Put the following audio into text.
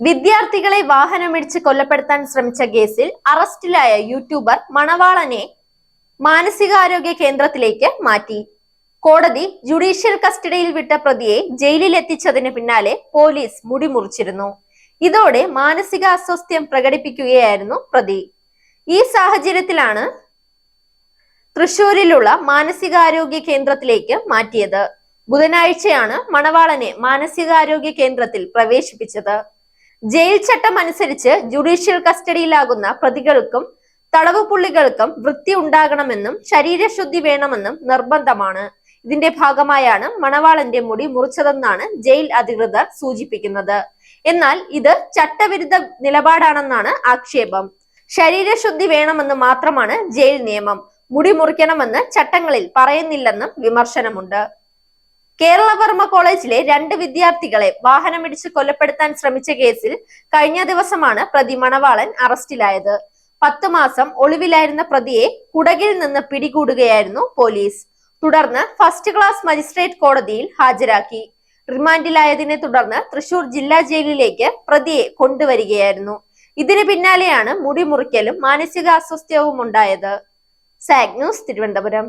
വിദ്യാർത്ഥികളെ വാഹനമിടിച്ച് കൊല്ലപ്പെടുത്താൻ ശ്രമിച്ച കേസിൽ അറസ്റ്റിലായ യൂട്യൂബർ മണവാളനെ മാനസികാരോഗ്യ കേന്ദ്രത്തിലേക്ക് മാറ്റി. കോടതി ജുഡീഷ്യൽ കസ്റ്റഡിയിൽ വിട്ട പ്രതിയെ ജയിലിൽ എത്തിച്ചതിന് പിന്നാലെ പോലീസ് മുടിമുറിച്ചിരുന്നു. ഇതോടെ മാനസിക അസ്വസ്ഥ്യം പ്രകടിപ്പിക്കുകയായിരുന്നു പ്രതി. ഈ സാഹചര്യത്തിലാണ് തൃശൂരിലുള്ള മാനസികാരോഗ്യ കേന്ദ്രത്തിലേക്ക് മാറ്റിയത്. ബുധനാഴ്ചയാണ് മണവാളനെ മാനസികാരോഗ്യ കേന്ദ്രത്തിൽ പ്രവേശിപ്പിച്ചത്. ജയിൽ ചട്ടം അനുസരിച്ച് ജുഡീഷ്യൽ കസ്റ്റഡിയിലാകുന്ന പ്രതികൾക്കും തടവ് പുള്ളികൾക്കും വൃത്തി ഉണ്ടാകണമെന്നും ശരീരശുദ്ധി വേണമെന്നും നിർബന്ധമാണ്. ഇതിന്റെ ഭാഗമായാണ് മണവാളന്റെ മുടി മുറിച്ചതെന്നാണ് ജയിൽ അധികൃതർ സൂചിപ്പിക്കുന്നത്. എന്നാൽ ഇത് ചട്ടവിരുദ്ധ നിലപാടാണെന്നാണ് ആക്ഷേപം. ശരീരശുദ്ധി വേണമെന്ന് മാത്രമാണ് ജയിൽ നിയമം. മുടി മുറിക്കണമെന്ന് ചട്ടങ്ങളിൽ പറയുന്നില്ലെന്നും വിമർശനമുണ്ട്. കേരളവർമ്മ കോളേജിലെ രണ്ട് വിദ്യാർത്ഥികളെ വാഹനമിടിച്ച് കൊലപ്പെടുത്താൻ ശ്രമിച്ച കേസിൽ കഴിഞ്ഞ ദിവസമാണ് പ്രതി മണവാളൻ അറസ്റ്റിലായത്. പത്ത് മാസം ഒളിവിലായിരുന്ന പ്രതിയെ കുടകിൽ നിന്ന് പിടികൂടുകയായിരുന്നു പോലീസ്. തുടർന്ന് ഫസ്റ്റ് ക്ലാസ് മജിസ്ട്രേറ്റ് കോടതിയിൽ ഹാജരാക്കി. റിമാൻഡിലായതിനെ തുടർന്ന് തൃശൂർ ജില്ലാ ജയിലിലേക്ക് പ്രതിയെ കൊണ്ടുവരികയായിരുന്നു. ഇതിന് പിന്നാലെയാണ് മുടി മുറിക്കലും മാനസിക അസ്വസ്ഥ്യവും ഉണ്ടായത് സാഗ് ന്യൂസ് തിരുവനന്തപുരം